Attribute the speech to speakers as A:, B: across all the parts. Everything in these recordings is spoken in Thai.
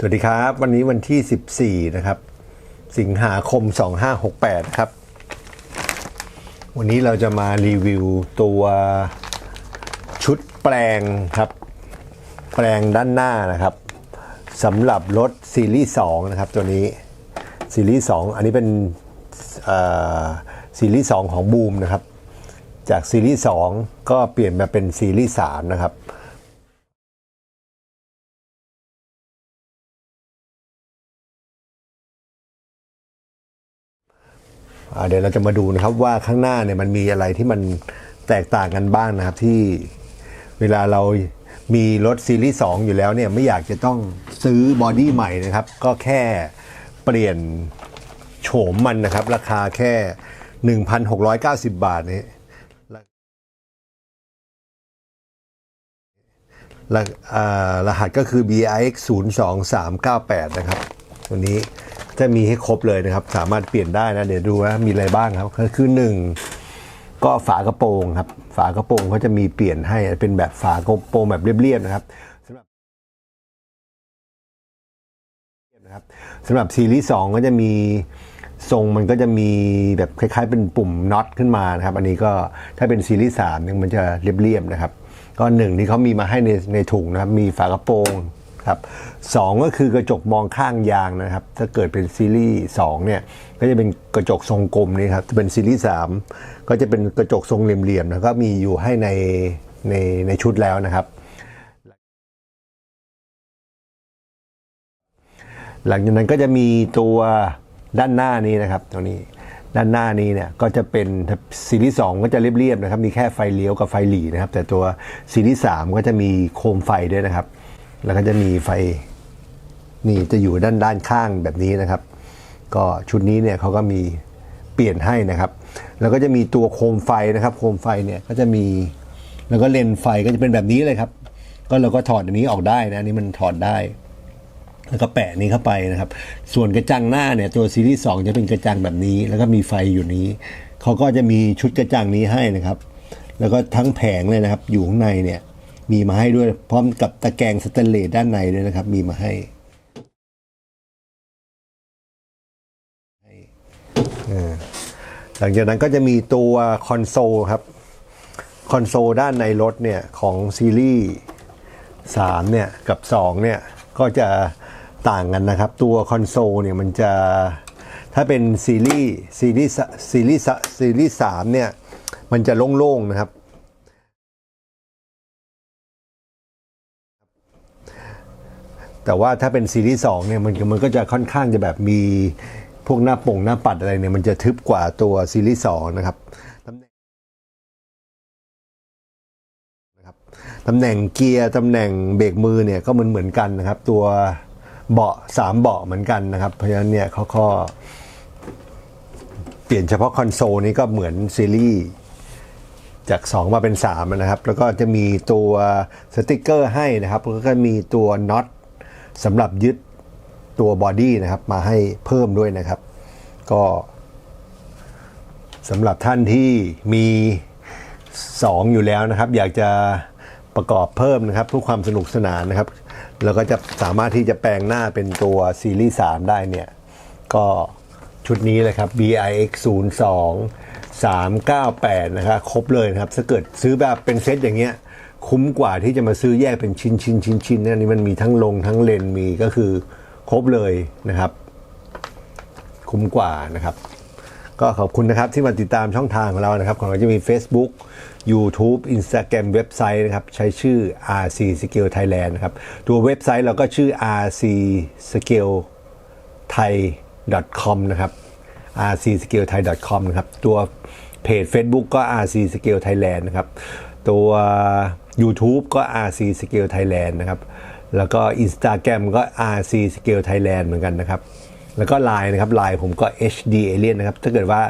A: สวัสดีครับ วันนี้วันที่ 14 นะครับ สิงหาคม 2568นะครับ วันนี้เราจะมารีวิวตัวชุดแปลงครับ แปลงด้านหน้านะครับสำหรับรถซีรีส์ 2 นะครับ ตัวนี้ซีรีส์ 2 อันนี้เป็นซีรีส์ 2 ของบูมนะครับ จากซีรีส์ 2 ก็เปลี่ยนมาเป็นซีรีส์ 3 นะครับ เดี๋ยวเราจะมาดูนะครับว่าข้างหน้าเนี่ยมันมีอะไรที่มันแตกต่างกันบ้างนะครับที่เวลาเรามีรถซีรีส์2อยู่แล้วเนี่ยไม่อยากจะต้องซื้อบอดี้ใหม่นะครับ ก็แค่เปลี่ยนโฉมมันนะครับ ราคาแค่ 1,690 บาทนี่รอ่ารหัสก็คือ BIX 02398 นะครับตัวนี้ จะมีให้ครบเลยนะครับ สามารถเปลี่ยนได้นะ เดี๋ยวดูว่ามีอะไรบ้างครับก็คือหนึ่งก็ฝากระโปรงครับ ฝากระโปรงเขาจะมีเปลี่ยนให้เป็นแบบฝากระโปรงแบบเรียบๆนะครับสำหรับนะครับสำหรับซีรีส์2ก็จะมีทรงมันก็จะมีแบบคล้าย ๆ เป็นปุ่มน็อตขึ้นมานะครับ อันนี้ก็ถ้าเป็นซีรีส์3เนี่ยมันจะเรียบๆนะครับ ก็หนึ่งที่เขามีมาให้ในในถุงนะครับ มีฝากระโปรง ครับสองก็คือกระจกมองข้างยางนะครับ ถ้าเกิดเป็นซีรีส์2เนี่ยก็จะเป็นกระจกทรงกลมนี่ครับถ้าเป็นซีรีส์3ก็จะเป็นกระจกทรงเหลี่ยมๆนะก็มีอยู่ให้ในในในชุดแล้วนะครับ หลังจากนั้นก็จะมีตัวด้านหน้านี้นะครับตรงนี้ด้านหน้านี้เนี่ยก็จะเป็นซีรีส์2ก็จะเรียบๆนะครับ มีแค่ไฟเลี้ยวกับไฟหลีนะครับ แต่ตัวซีรีส์3ก็จะมีโคมไฟด้วยนะครับ แล้วก็จะมีไฟนี่จะอยู่ด้านด้านข้างแบบนี้นะครับ ก็ชุดนี้เนี่ยเขาก็มีเปลี่ยนให้นะครับ แล้วก็จะมีตัวโคมไฟนะครับ โคมไฟเนี่ยก็จะมีแล้วก็เลนไฟก็จะเป็นแบบนี้เลยครับ ก็เราก็ถอดอันนี้ออกได้นะนี้มันถอดได้ แล้วก็แปะนี้เข้าไปนะครับ ส่วนกระจังหน้าเนี่ยตัวซีรีส์2จะเป็นกระจังแบบนี้ แล้วก็มีไฟอยู่นี้เขาก็จะมีชุดกระจังนี้ให้นะครับ แล้วก็ทั้งแผงเลยนะครับ อยู่ข้างในเนี่ย มีมาให้ด้วย พร้อมกับตะแกรงสแตนเลสด้านในด้วยนะครับ มีมาให้หลังจากนั้นก็จะมีตัวคอนโซลครับ คอนโซลด้านในรถเนี่ยของซีรีส์3เนี่ยกับ 2 เนี่ย ก็จะต่างกันนะครับ ตัวคอนโซลเนี่ยมันจะถ้าเป็นซีรีส์ซีรีส์ซีรีส์ซีรีส์3เนี่ย มันจะโล่งๆนะครับ แต่ว่าถ้าเป็นซีรีส์2เนี่ยมันมันก็จะค่อนข้างจะแบบมีพวกหน้าปงหน้าปัดอะไรเนี่ยมันจะทึบกว่าตัวซีรีส์2นะครับตำแหน่งตำแหน่งเกียร์ตำแหน่งเบรกมือเนี่ยก็เหมือนเหมือนกันนะครับ ตัวเบาะสามเบาะเหมือนกันนะครับ เพราะฉะนั้นเนี่ยเขาก็เปลี่ยนเฉพาะคอนโซลนี้ก็เหมือนซีรีส์จาก 2 มาเป็น 3 นะครับ แล้วก็จะมีตัวสติกเกอร์ให้นะครับ แล้วก็มีตัวน็อต สำหรับยึดตัวบอดี้นะครับมาให้เพิ่มด้วยนะครับ ก็สำหรับท่านที่มี 2 อยู่แล้วนะครับ อยากจะประกอบเพิ่มนะครับเพื่อความสนุกสนานนะครับแล้วก็จะสามารถที่จะแปลงหน้าเป็นตัวซีรีส์3ได้เนี่ย ก็ชุดนี้เลยครับ BIX 02 398นะครับครบเลยนะครับถ้าเกิดซื้อแบบเป็นเซตอย่างเงี้ย คุ้มกว่าที่จะมาซื้อแยกเป็นชิ้นชิ้นชิ้นชิ้นเนี่ยอันนี้มันมีทั้งลงทั้งเลนมีก็คือครบเลยนะครับ คุ้มกว่านะครับ ก็ขอบคุณนะครับที่มาติดตามช่องทางของเรานะครับ ของเราจะมี Facebook YouTube Instagram เว็บไซต์นะครับ ใช้ชื่อ RC Scale Thailand นะครับ ตัวเว็บไซต์เราก็ชื่อ RC Scale Thai com นะครับ RC Scale Thai com นะครับ ตัวเพจ Facebook ก็ RC Scale Thailand นะครับ ตัว YouTube ก็ RC Scale Thailand นะครับ แล้วก็ Instagram ก็ RC Scale Thailand เหมือนกันนะครับ แล้วก็ Line นะครับ Line ผมก็ HD Alien นะครับ ถ้าเกิดว่า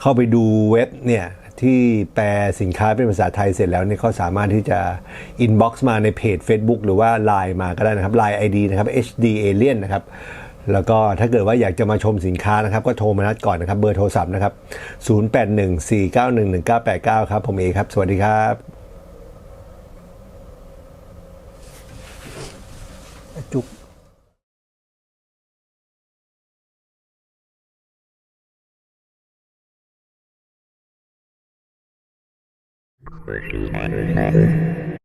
A: เข้าไปดูเว็บเนี่ยที่แปลสินค้าเป็นภาษาไทยเสร็จแล้วเนี่ยก็สามารถที่จะ inbox มาในเพจ Facebook หรือว่า Line มาก็ได้นะครับ Line ID นะครับ HD Alien นะครับแล้วก็ถ้าเกิดว่าอยากจะมาชมสินค้านะครับ ก็โทรมานัดก่อนนะครับ เบอร์โทรศัพท์นะครับ 0814911989 ครับ ผมเอครับ สวัสดีครับ Squishy Matter Matter.